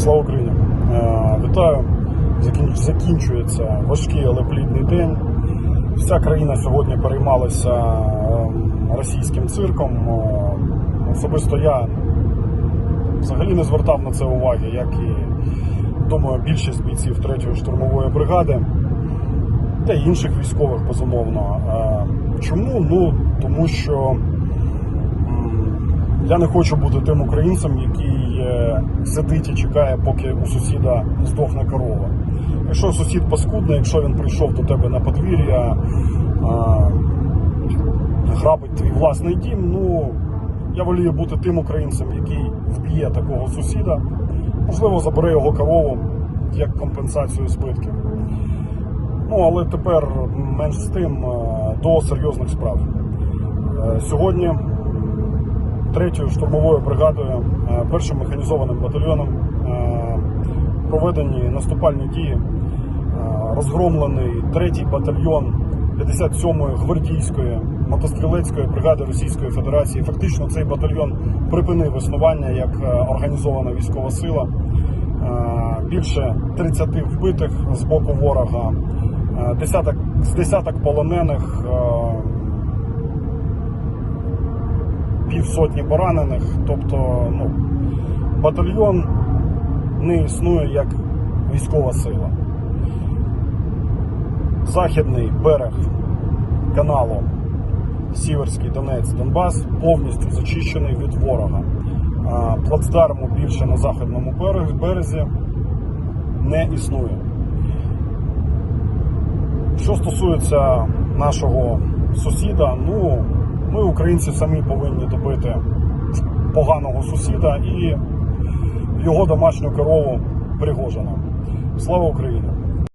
Слава Україні! Е, Вітаю! Закінчується важкий, але плідний день. Вся країна сьогодні переймалася ем, російським цирком. Е, Особисто я взагалі не звертав на це уваги, як і думаю, більшість бійців 3-ї штурмової бригади та інших військових, безумовно. Е, Чому? Ну тому що я не хочу бути тим українцем, який е, сидить і чекає, поки у сусіда здохне корова. Якщо сусід паскудний, якщо він прийшов до тебе на подвір'я, грабить твій власний дім, ну я волію бути тим українцем, який вб'є такого сусіда, можливо, забере його корову як компенсацію збитків. Ну, але тепер менш з тим е, до серйозних справ. Е, Сьогодні третьою штурмовою бригадою, е, першим механізованим батальйоном е, проведені наступальні дії. Е, Розгромлений третій батальйон 57-ї гвардійської мотострілецької бригади Російської Федерації. Фактично цей батальйон припинив існування як організована військова сила. Більше 30 вбитих з боку ворога, десяток, з десяток полонених, півсотні поранених. Тобто ну, батальйон не існує як військова сила. Західний берег каналу Сіверський Донець Донбас повністю зачищений від ворога. Плацдарму більше на західному березі не існує. Що стосується нашого сусіда, ну ми, українці, самі повинні добити поганого сусіда і його домашню корову Пригожина. Слава Україні!